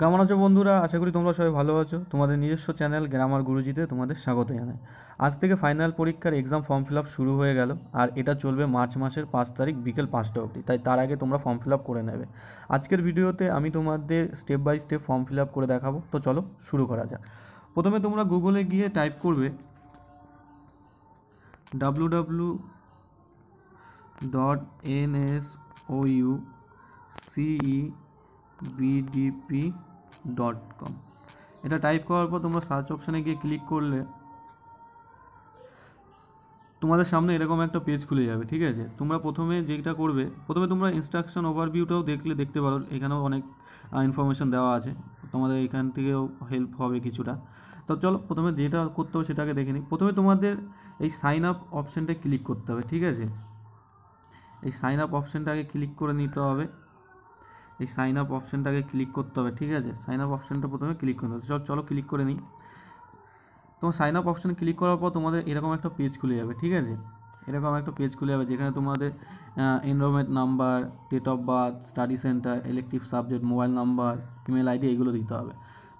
কেমন আছো বন্ধুরা? আশা করি তোমরা সবাই ভালো আছো। তোমাদের নিজস্ব চ্যানেল গ্রামার গুরুজিতে তোমাদের স্বাগত জানাই। আজ থেকে ফাইনাল পরীক্ষার এক্সাম ফর্ম ফিল আপ শুরু হয়ে গেল আর এটা চলবে মার্চ মাসের পাঁচ তারিখ বিকেল পাঁচটা অবধি। তাই তার আগে তোমরা ফর্ম ফিল আপ করে নেবে। আজকের ভিডিওতে আমি তোমাদের step by step form fill up করে দেখাবো। তো চলো শুরু করা যাক। প্রথমে তোমরা গুগলে গিয়ে টাইপ করবে W W dot N S O U সিই বিডিপি ডট কম এটা টাইপ করার পর তোমরা সার্চ অপশানে গিয়ে ক্লিক করলে তোমাদের সামনে এরকম একটা পেজ খুলে যাবে, ঠিক আছে? তোমরা প্রথমে যেটা করবে, প্রথমে তোমরা ইনস্ট্রাকশন ওভারভিউটাও দেখলে দেখতে পারো, এখানেও অনেক ইনফরমেশন দেওয়া আছে। তোমাদের এখান থেকেও হেল্প হবে কিছুটা। তো চলো, প্রথমে যেটা করতে হবে সেটাকে দেখে নিই। প্রথমে তোমাদের এই সাইন আপ অপশানটা ক্লিক করতে হবে, ঠিক আছে? এই সাইন আপ অপশানটাকে ক্লিক করে নিতে হবে। এই সাইন আপ অপশানটাকে ক্লিক করতে হবে, ঠিক আছে? সাইন আপ অপশানটা প্রথমে ক্লিক করতে হবে। চলো চলো ক্লিক করে নিই। তোমার সাইন আপ অপশানে ক্লিক করার পর তোমাদের এরকম একটা পেজ খুলে যাবে, ঠিক আছে? এরকম একটা পেজ খুলে যাবে যেখানে তোমাদের enrolment number date of birth study centre elective subject mobile number email ID এগুলো দিতে হবে।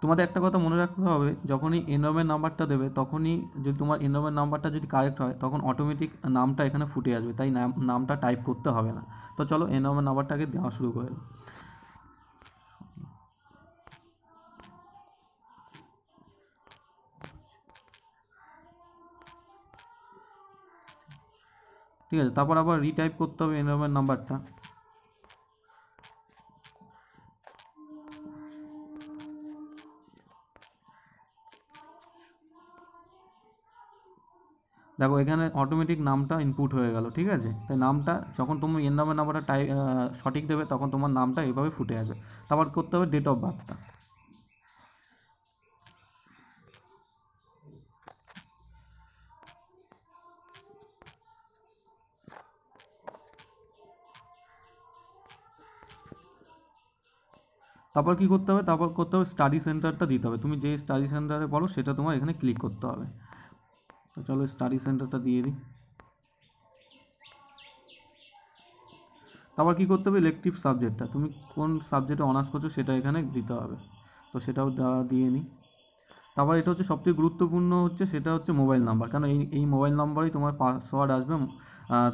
তোমাদের একটা কথা মনে রাখতে হবে, যখনই এনরোলমেন্ট নাম্বারটা দেবে, তখনই যদি তোমার এনরোলমেন্ট নাম্বারটা যদি কারেক্ট হয়, তখন অটোমেটিক নামটা এখানে ফুটে আসবে, তাই নাম, নামটা টাইপ করতে হবে না। তো চলো এনরোলমেন্ট নাম্বারটাকে দেওয়া শুরু করে ঠিক আছে, তারপর আবার রিটাইপ করতে হবে এনরোলমেন্ট নাম্বারটা দেখো, এখানে অটোমেটিক নামটা ইনপুট হয়ে গেল, ঠিক আছে? তাই নামটা, যখন তুমি এন এনরোলমেন্ট নাম্বারটা টাই সঠিক দেবে, তখন তোমার নামটা এভাবে ফুটে আসবে। তারপর করতে হবে ডেট অফ বার্থটা তারপর কি করতে হবে? তারপর করতে হবে স্টাডি সেন্টারটা দিতে হবে। তুমি যে স্টাডি সেন্টারে পড়ো, সেটা তোমার এখানে ক্লিক করতে হবে। তো চলো স্টাডি সেন্টারটা দিয়ে দিই। তারপর কী করতে হবে? ইলেকটিভ সাবজেক্টটা তুমি কোন সাবজেক্টে অনার্স করছ, সেটা এখানে দিতে হবে। তো সেটাও দিয়ে নিই। তারপর এটা হচ্ছে সবথেকে গুরুত্বপূর্ণ হচ্ছে, সেটা হচ্ছে মোবাইল নাম্বার কারণ এই এই মোবাইল নাম্বারেই তোমার পাসওয়ার্ড আসবে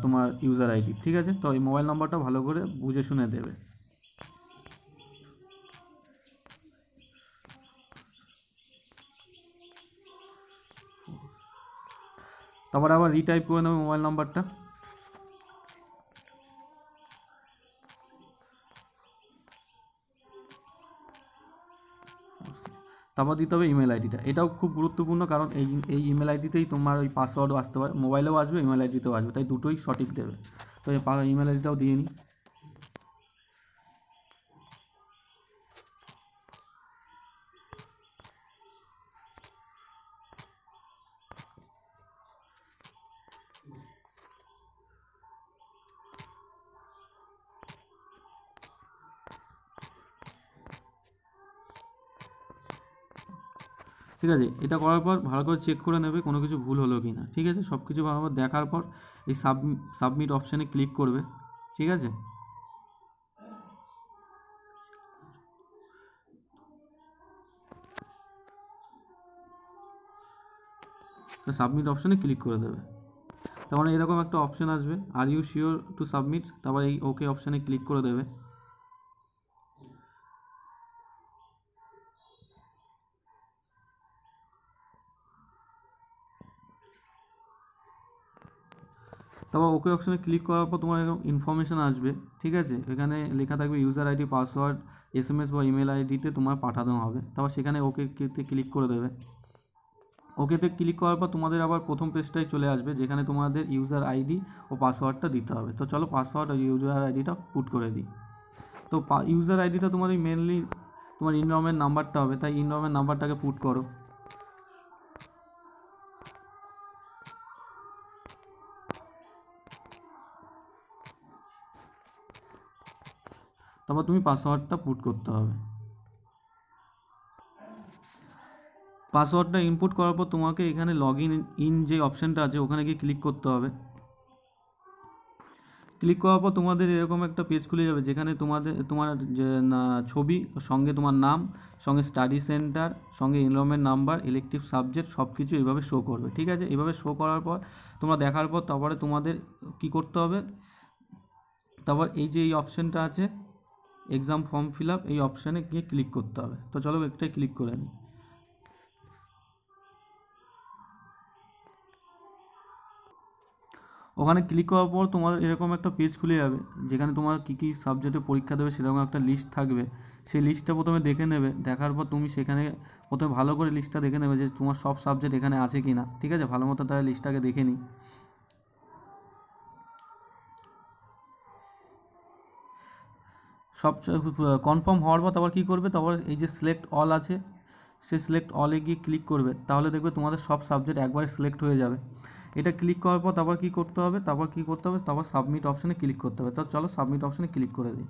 তোমার ইউজার আইডি ঠিক আছে? তো এই মোবাইল নাম্বারটা ভালো করে বুঝে শুনে দেবে। তারপর আবার রিটাইপ করে নেবে মোবাইল নাম্বারটা তারপর দিতে হবে ইমেল আইডিটা এটাও খুব গুরুত্বপূর্ণ কারণ এই এই ইমেল আইডিতেই তোমার ওই পাসওয়ার্ডও আসতে পারে। মোবাইলেও আসবে ইমেল আইডিতেও আসবে। তাই দুটোই সঠিক দেবে। তো ইমেল আইডিটাও দিয়ে নিই। ঠিক আছে? এটা করার পর ভালো করে চেক করে নেবে কোনো কিছু ভুল হলো কি না ঠিক আছে? সব কিছু ভালো দেখার পর এই সাব সাবমিট অপশানে ক্লিক করবে। ঠিক আছে? সাবমিট অপশানে ক্লিক করে দেবে। তারপরে এরকম একটা অপশান আসবে। Are you sure to submit তারপর এই ওকে অপশানে ক্লিক করে দেবে। তারপর ওকে অপশানে ক্লিক করার পর তোমার এরকম ইনফরমেশান আসবে, ঠিক আছে? এখানে লেখা থাকবে user ID password S M S বা ইমেল আইডিতে তোমার পাঠানো হবে। তারপর সেখানে ওকে ক্লিক করে দেবে। ওকেতে ক্লিক করার পর তোমাদের আবার প্রথম পেজটাই চলে আসবে, যেখানে তোমাদের ইউজার আইডি ও পাসওয়ার্ডটা দিতে হবে। তো চলো পাসওয়ার্ড আর ইউজার আইডিটা পুট করে দিই। তো ইউজার আইডিটা তোমার মেনলি তোমার ইনরমের নাম্বারটা হবে। তাই ইনরমের নাম্বারটাকে পুট করো। তারপর তুমি পাসওয়ার্ডটা পুট করতে হবে। পাসওয়ার্ডটা ইনপুট করার পর তোমাকে এখানে লগ ইন যে অপশানটা আছে, ওখানে গিয়ে ক্লিক করতে হবে। ক্লিক করার পর তোমাদের এরকম একটা পেজ খুলে যাবে, যেখানে তোমাদের, তোমার যে ছবি, সঙ্গে তোমার নাম, সঙ্গে স্টাডি সেন্টার সঙ্গে এনরোলমেন্ট নাম্বার ইলেকটিভ সাবজেক্ট সব কিছু এইভাবে শো করবে, ঠিক আছে? এইভাবে শো করার পর, তোমরা দেখার পর তারপরে তোমাদের কি করতে হবে? তারপর এই যে এই অপশানটা আছে এক্সাম ফর্ম ফিল আপ এই অপশানে গিয়ে ক্লিক করতে হবে। তো চলো একটাই ক্লিক করে নিই। ওখানে ক্লিক করার পর তোমার এরকম একটা পেজ খুলে যাবে, যেখানে তোমার কী কী সাবজেক্টে পরীক্ষা দেবে সেরকম একটা লিস্ট থাকবে। সেই লিস্টটা প্রথমে দেখে নেবে, দেখার পর তুমি সেখানে প্রথমে ভালো করে লিস্টটা দেখে নেবে যে তোমার সব সাবজেক্ট এখানে আছে কি না ঠিক আছে? ভালো মতো তাহলে লিস্টটাকে দেখে নিই। সব কনফার্ম হওয়ার পর তারপর কী করবে? তারপর এই যে সিলেক্ট অল আছে, সে সিলেক্ট অলে গিয়ে ক্লিক করবে। তাহলে দেখবে তোমাদের সব সাবজেক্ট একবারে সিলেক্ট হয়ে যাবে। এটা ক্লিক করার পর তারপর কী করতে হবে? তারপর কী করতে হবে? তারপর সাবমিট অপশানে ক্লিক করতে হবে। তো চলো সাবমিট অপশানে ক্লিক করে দিই।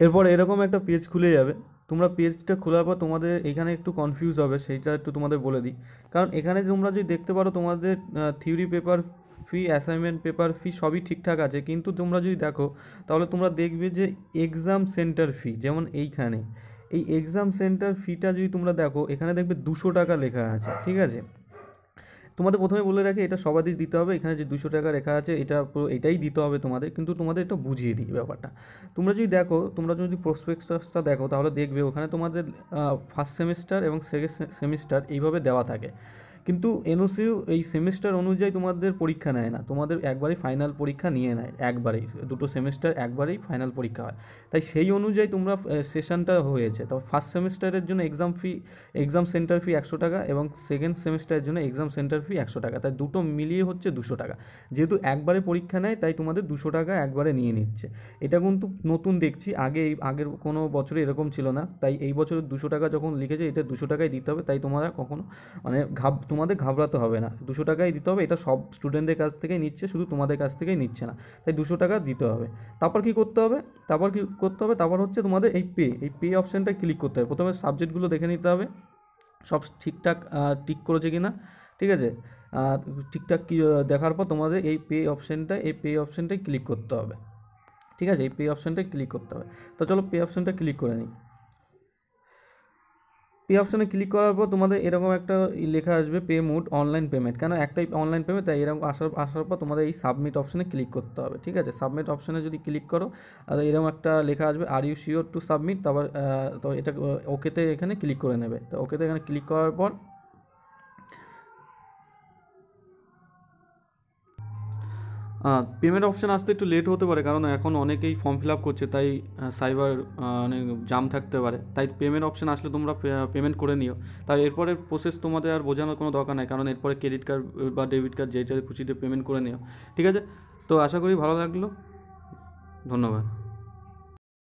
এরপর এরকম একটা পেজ খুলে যাবে। তোমরা পেজটা খোলার পর তোমাদের এখানে একটু কনফিউজ হবে, সেইটা একটু তোমাদের বলে দিই। কারণ এখানে তোমরা যদি দেখতে পারো তোমাদের theory paper fee assignment paper fee সবই ঠিকঠাক আছে। কিন্তু তোমরা যদি দেখো, তাহলে তোমরা দেখবে যে এক্সাম সেন্টার ফি যেমন এইখানে, এই এক্সাম সেন্টার ফিটা যদি তোমরা দেখো, এখানে দেখবে দুশো টাকা লেখা আছে, ঠিক আছে? তোমাদের প্রথমে বলে রাখি, এটা সবারই দিতে হবে, এখানে যে দুশো টাকা লেখা আছে, এটা পুরো, এটাই দিতে হবে তোমাদের, কিন্তু তোমাদের এটা বুঝিয়ে দিই ব্যাপারটা। তোমরা যদি দেখো, তোমরা যদি প্রসপেক্টাসটা দেখো, তাহলে দেখবে ওখানে তোমাদের ফার্স্ট সেমিস্টার এবং সেকেন্ড সেমিস্টার এইভাবে দেওয়া থাকে। কিন্তু এনওসিউ এই সেমিস্টার অনুযায়ী তোমাদের পরীক্ষা নেয় না। তোমাদের একবারেই ফাইনাল পরীক্ষা নিয়ে নেয়, একবারেই। দুটো সেমিস্টার একবারেই ফাইনাল পরীক্ষা হয়। তাই সেই অনুযায়ী তোমরা সেশনটা হয়েছে। তো ফার্স্ট সেমিস্টারের জন্য exam fee exam centre fee একশো টাকা এবং সেকেন্ড সেমিস্টারের জন্য এক্সাম সেন্টার ফি একশো টাকা। তাই দুটো মিলিয়ে হচ্ছে দুশো টাকা। যেহেতু একবারে পরীক্ষা নেয়, তাই তোমাদের দুশো টাকা একবারে নিয়ে নিচ্ছে। এটা কিন্তু নতুন দেখছি। আগে এই, আগের কোনো বছরে এরকম ছিল না। তাই এই বছর দুশো টাকা যখন লিখেছে, এটা দুশো টাকাই দিতে হবে। তাই তোমরা কখনো মানে ঘাব তোমাদের ঘাবড়াতে হবে না। দুশো টাকাই দিতে হবে, এটা সব স্টুডেন্টদের কাছ থেকেই নিচ্ছে, শুধু তোমাদের কাছ থেকেই নিচ্ছে না। তাই দুশো টাকা দিতে হবে। তারপর কি করতে হবে? তারপর কি করতে হবে? তারপর হচ্ছে তোমাদের এই পে এই পে অপশানটা ক্লিক করতে হবে। প্রথমে সাবজেক্টগুলো দেখে নিতে হবে, সব ঠিকঠাক টিক করেছে কি না ঠিক আছে? ঠিকঠাক কি দেখার পর তোমাদের এই পে অপশানটা এই পে অপশানটাই ক্লিক করতে হবে। ঠিক আছে? এই পে অপশানটাই ক্লিক করতে হবে। তো চলো পে অপশানটা ক্লিক করে নিই। পে অপশানে ক্লিক করার পর তোমাদের এরকম একটা লেখা আসবে পে মুড অনলাইন পেমেন্ট কেন? একটাই অনলাইন পেমেন্ট তাই এরকম আসার আসার পর তোমাদের এই সাবমিট অপশানে ক্লিক করতে হবে, ঠিক আছে? সাবমিট অপশানে যদি ক্লিক করো, তাহলে এরকম একটা লেখা আসবে are you sure to submit তারপর তো এটা ওকেতে এখানে ক্লিক করে নেবে। তো ওকেতে এখানে ক্লিক করার পর পেমেন্ট অপশান আসতে একটু লেট হতে পারে, কারণ এখন অনেকেই ফর্ম ফিল আপ করছে, তাই সাইবার অনেক জাম থাকতে পারে। তাই পেমেন্ট অপশান আসলে তোমরা পেমেন্ট করে নিও। তাই এরপরে প্রসেস তোমাদের আর বোঝানোর কোনো দরকার নেই, কারণ এরপরে ক্রেডিট কার্ড বা ডেবিট কার্ড যেটা খুশিতে পেমেন্ট করে নিও। ঠিক আছে? তো আশা করি ভালো লাগল। ধন্যবাদ।